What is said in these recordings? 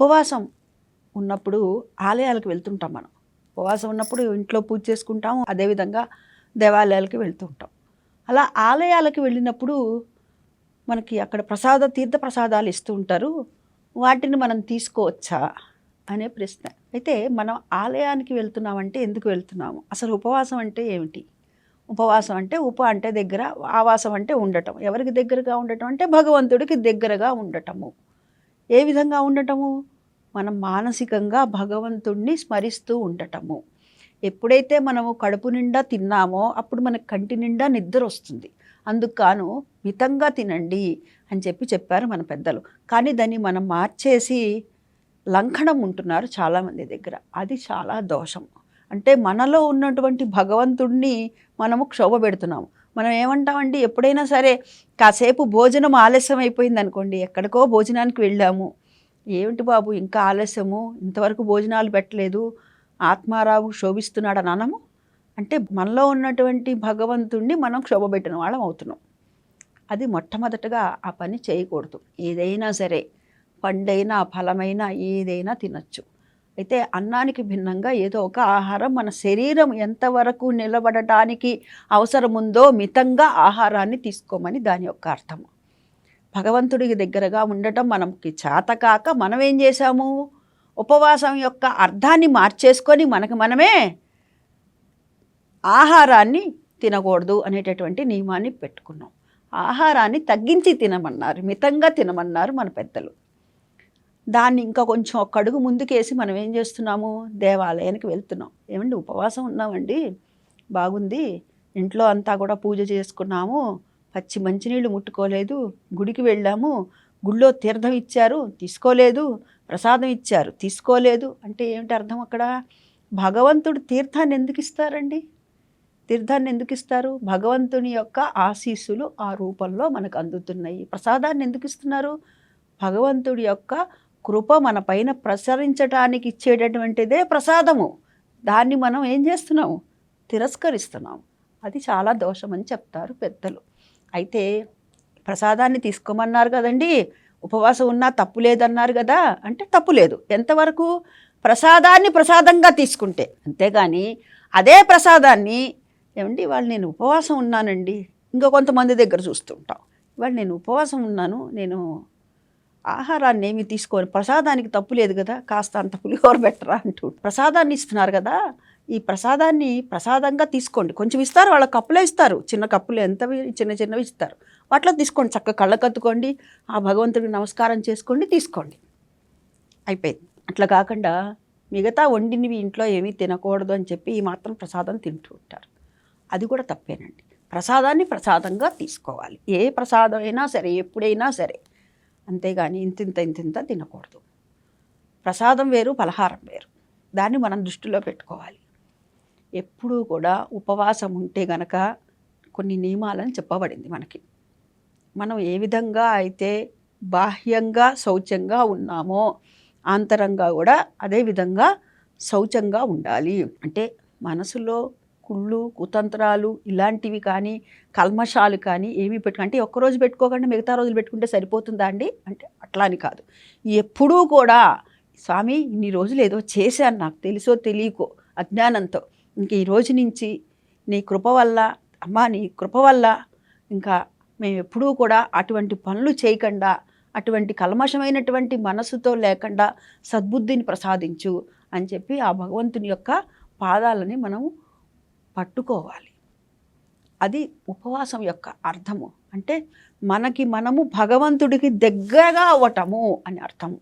ఉపవాసం ఉన్నప్పుడు ఆలయాలకు వెళ్తుంటాం మనం. ఉపవాసం ఉన్నప్పుడు ఇంట్లో పూజ చేసుకుంటాం అదేవిధంగా దేవాలయాలకి వెళ్తూ ఉంటాం. అలా ఆలయాలకు వెళ్ళినప్పుడు మనకి అక్కడ ప్రసాద తీర్థ ప్రసాదాలు ఇస్తూ ఉంటారు. వాటిని మనం తీసుకోవచ్చా అనే ప్రశ్న. అయితే మనం ఆలయానికి వెళ్తున్నామంటే ఎందుకు వెళ్తున్నాము? అసలు ఉపవాసం అంటే ఏమిటి? ఉపవాసం అంటే ఉప అంటే దగ్గర ఆవాసం అంటే ఉండటం. ఎవరికి దగ్గరగా ఉండటం అంటే భగవంతుడికి దగ్గరగా ఉండటము. ఏ విధంగా ఉండటము? మనం మానసికంగా భగవంతుణ్ణి స్మరిస్తూ ఉండటము. ఎప్పుడైతే మనము కడుపు నిండా తిన్నామో అప్పుడు మనకు కంటి నిండా నిద్ర వస్తుంది. అందుకు మితంగా తినండి అని చెప్పి చెప్పారు మన పెద్దలు. కానీ దాన్ని మనం మార్చేసి లంఘనం ఉంటున్నారు చాలామంది దగ్గర. అది చాలా దోషం. అంటే మనలో ఉన్నటువంటి భగవంతుణ్ణి మనము క్షోభ పెడుతున్నాము. మనం ఏమంటామండి ఎప్పుడైనా సరే కాసేపు భోజనం ఆలస్యం అయిపోయింది అనుకోండి ఎక్కడికో భోజనానికి వెళ్ళాము. ఏమిటి బాబు ఇంకా ఆలస్యము? ఇంతవరకు భోజనాలు పెట్టలేదు. ఆత్మారావు శోభిస్తున్నాడు అని అనము? అంటే మనలో ఉన్నటువంటి భగవంతుణ్ణి మనం క్షోభబెట్టిన వాళ్ళం అవుతున్నాం. అది మొట్టమొదటగా ఆ పని చేయకూడదు. ఏదైనా సరే పండైనా ఫలమైనా ఏదైనా తినచ్చు. అయితే అన్నానికి భిన్నంగా ఏదో ఒక ఆహారం మన శరీరం ఎంతవరకు నిలబడటానికి అవసరం ఉందో మితంగా ఆహారాన్ని తీసుకోమని దాని యొక్క అర్థం భగవంతుడికి దగ్గరగా ఉండటం మనకి చేతకాక మనం ఏం చేశాము? ఉపవాసం యొక్క అర్థాన్ని మార్చేసుకొని మనకు మనమే ఆహారాన్ని తినకూడదు అనేటటువంటి నియమాన్ని పెట్టుకున్నాం. ఆహారాన్ని తగ్గించి తినమన్నారు మితంగా తినమన్నారు మన పెద్దలు. దాన్ని ఇంకా కొంచెం ఒక అడుగు ముందుకేసి మనం ఏం చేస్తున్నాము? దేవాలయానికి వెళ్తున్నాం. ఏమండి ఉపవాసం ఉన్నామండి? బాగుంది. ఇంట్లో అంతా కూడా పూజ చేసుకున్నాము. పచ్చి మంచినీళ్ళు ముట్టుకోలేదు. గుడికి వెళ్ళాము. గుళ్ళో తీర్థం ఇచ్చారు. తీసుకోలేదు. ప్రసాదం ఇచ్చారు. తీసుకోలేదు. అంటే ఏమిటి అర్థం అక్కడ? భగవంతుడు తీర్థాన్ని ఎందుకు ఇస్తారండి? తీర్థాన్ని ఎందుకు ఇస్తారు? భగవంతుని యొక్క ఆశీస్సులు ఆ రూపంలో మనకు అందుతున్నాయి. ప్రసాదాన్ని ఎందుకు ఇస్తున్నారు? భగవంతుడి యొక్క కృప మన పైన ప్రసరించడానికి ఇచ్చేటటువంటిదే ప్రసాదము. దాన్ని మనం ఏం చేస్తున్నాము? తిరస్కరిస్తున్నాం. అది చాలా దోషమని చెప్తారు పెద్దలు. అయితే ప్రసాదాన్ని తీసుకోమన్నారు కదండి. ఉపవాసం ఉన్నా తప్పు లేదన్నారు కదా? అంటే తప్పు లేదు. ఎంతవరకు? ప్రసాదాన్ని ప్రసాదంగా తీసుకుంటే. అంతేగాని అదే ప్రసాదాన్ని ఏమండి? వాళ్ళు నేను ఉపవాసం ఉన్నానండి. ఇంకా కొంతమంది దగ్గర చూస్తుంటాం. ఇవాళ నేను ఉపవాసం ఉన్నాను. నేను ఆహారాన్ని ఏమి తీసుకొని ప్రసాదానికి తప్పు లేదు కదా కాస్త అంత పులిహోర పెట్టరా అంటూ. ప్రసాదాన్ని ఇస్తున్నారు కదా ఈ ప్రసాదాన్ని ప్రసాదంగా తీసుకోండి. కొంచెం ఇస్తారు వాళ్ళ కప్పులే ఇస్తారు. చిన్న కప్పులు ఎంత చిన్న చిన్నవి ఇస్తారు. వాటిలో తీసుకోండి చక్కగా కళ్ళ కత్తుకోండి ఆ భగవంతుడికి నమస్కారం చేసుకోండి తీసుకోండి. అయిపోయింది. అట్లా కాకుండా మిగతా వండినవి ఇంట్లో ఏమీ తినకూడదు అని చెప్పి ఈ మాత్రం ప్రసాదం తింటూ ఉంటారు. అది కూడా తప్పేనండి. ప్రసాదాన్ని ప్రసాదంగా తీసుకోవాలి. ఏ ప్రసాదం అయినా సరే ఎప్పుడైనా సరే. అంతేగాని ఇంతింత ఇంతింత తినకూడదు. ప్రసాదం వేరు పలహారం వేరు. దాన్ని మనం దృష్టిలో పెట్టుకోవాలి. ఎప్పుడూ కూడా ఉపవాసం ఉంటే గనక కొన్ని నియమాలను చెప్పబడింది మనకి. మనం ఏ విధంగా అయితే బాహ్యంగా శౌచంగా ఉన్నామో ఆంతరంగా కూడా అదే విధంగా శౌచంగా ఉండాలి. అంటే మనసులో కుళ్ళు కుతంత్రాలు ఇలాంటివి కానీ కల్మషాలు కానీ ఏమి పెట్టుకో అంటే ఒక్కరోజు పెట్టుకోకుండా మిగతా రోజులు పెట్టుకుంటే సరిపోతుందా అండి? అంటే అట్లా అని కాదు. ఎప్పుడూ కూడా స్వామి ఇన్ని రోజులు ఏదో చేశాను నాకు తెలుసో తెలియకో అజ్ఞానంతో. ఇంక ఈ రోజు నుంచి నీ కృప వల్ల అమ్మా నీ కృప వల్ల ఇంకా మేము ఎప్పుడూ కూడా అటువంటి పనులు చేయకుండా అటువంటి కల్మషమైనటువంటి మనసుతో లేకుండా సద్బుద్ధిని ప్రసాదించు అని చెప్పి ఆ భగవంతుని యొక్క పాదాలని మనం పట్టుకోవాలి. అది ఉపవాసం యొక్క అర్థము. అంటే మనకి మనము భగవంతుడికి దగ్గరగా అవ్వటము అని అర్థము.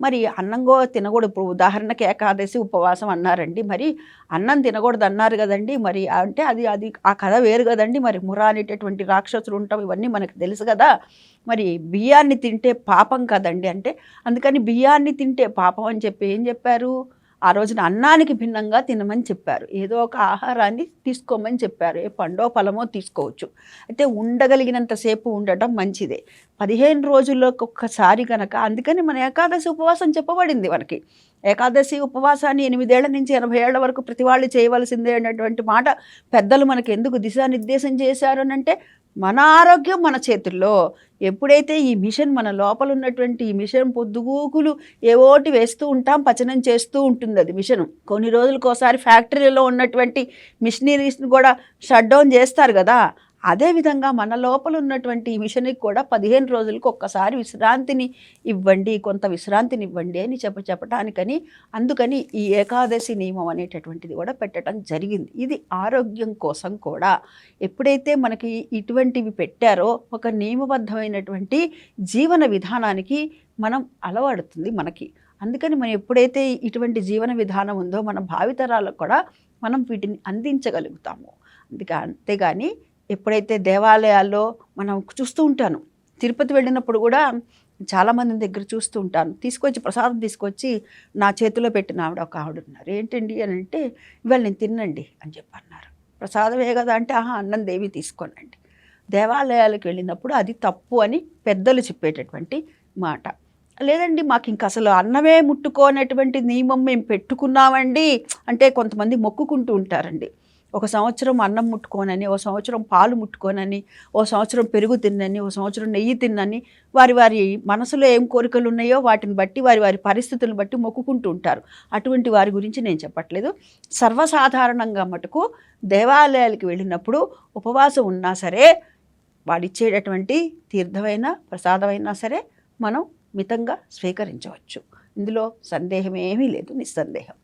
మరి అన్నంగో తినకూడదు. ఇప్పుడు ఉదాహరణకి ఏకాదశి ఉపవాసం అన్నారండి. మరి అన్నం తినకూడదు అన్నారు కదండి. మరి అంటే అది అది ఆ కథ వేరు కదండి. మరి మురా అనేటటువంటి రాక్షసులు ఉంటాం. ఇవన్నీ మనకు తెలుసు కదా. మరి బియ్యాన్ని తింటే పాపం కదండి అంటే అందుకని బియ్యాన్ని తింటే పాపం అని చెప్పి ఏం చెప్పారు? ఆ రోజున అన్నానికి భిన్నంగా తినమని చెప్పారు. ఏదో ఒక ఆహారాన్ని తీసుకోమని చెప్పారు. ఏ పండో ఫలమో తీసుకోవచ్చు. అయితే ఉండగలిగినంతసేపు ఉండటం మంచిదే. పదిహేను రోజుల్లోకి ఒక్కసారి కనుక అందుకని మన ఏకాదశి ఉపవాసం చెప్పబడింది మనకి. ఏకాదశి ఉపవాసాన్ని ఎనిమిదేళ్ళ నుంచి ఎనభై ఏళ్ళ వరకు ప్రతి వాళ్ళు చేయవలసిందే అనేటువంటి మాట పెద్దలు మనకి ఎందుకు దిశానిర్దేశం చేశారు అని అంటే మన ఆరోగ్యం మన చేతుల్లో. ఎప్పుడైతే ఈ మిషన్ మన లోపల ఉన్నటువంటి ఈ మిషన్ పొద్దుగూకులు ఏవోటి వేస్తూ ఉంటాం పచనం చేస్తూ ఉంటుంది అది మిషన్. కొన్ని రోజులకోసారి ఫ్యాక్టరీలో ఉన్నటువంటి మిషనరీస్ని కూడా షట్ డౌన్ చేస్తారు కదా. అదేవిధంగా మన లోపల ఉన్నటువంటి ఈ మిషన్కి కూడా పదిహేను రోజులకు ఒక్కసారి విశ్రాంతిని ఇవ్వండి కొంత విశ్రాంతిని ఇవ్వండి అని చెప్ప చెప్పటానికని అందుకని ఈ ఏకాదశి నియమం అనేటటువంటిది కూడా పెట్టడం జరిగింది. ఇది ఆరోగ్యం కోసం కూడా. ఎప్పుడైతే మనకి ఇటువంటివి పెట్టారో ఒక నియమబద్ధమైనటువంటి జీవన విధానానికి మనం అలవడుతుంది మనకి. అందుకని మనం ఎప్పుడైతే ఇటువంటి జీవన విధానం ఉందో మన భావితరాలకు కూడా మనం వీటిని అందించగలుగుతాము. అందుకే అంతేగాని ఎప్పుడైతే దేవాలయాల్లో మనం చూస్తూ ఉంటాను తిరుపతి వెళ్ళినప్పుడు కూడా చాలామంది దగ్గర చూస్తూ ఉంటాను. తీసుకొచ్చి ప్రసాదం తీసుకొచ్చి నా చేతిలో పెట్టిన ఆవిడ ఒక ఆవిడ ఉన్నారు ఏంటండి? అని అంటే ఇవాళ నేను తిన్నండి అని చెప్పి అన్నారు ప్రసాదమే కదా అంటే ఆహా అన్నం దేవి తీసుకోనండి. దేవాలయాలకు వెళ్ళినప్పుడు అది తప్పు అని పెద్దలు చెప్పేటటువంటి మాట. లేదండి మాకు ఇంక అసలు అన్నమే ముట్టుకోనటువంటి నియమం మేము పెట్టుకున్నామండి. అంటే కొంతమంది మొక్కుకుంటూ ఉంటారండి. ఒక సంవత్సరం అన్నం ముట్టుకోనని ఓ సంవత్సరం పాలు ముట్టుకోనని ఓ సంవత్సరం పెరుగు తిన్నని ఓ సంవత్సరం నెయ్యి తిన్నని వారి వారి మనసులో ఏం కోరికలు ఉన్నాయో వాటిని బట్టి వారి వారి పరిస్థితులను బట్టి మొక్కుకుంటూ ఉంటారు. అటువంటి వారి గురించి నేను చెప్పట్లేదు. సర్వసాధారణంగా మటుకు దేవాలయాలకు వెళ్ళినప్పుడు ఉపవాసం ఉన్నా సరే వాడిచ్చేటటువంటి తీర్థమైన ప్రసాదమైనా సరే మనం మితంగా స్వీకరించవచ్చు. ఇందులో సందేహమేమీ లేదు నిస్సందేహం.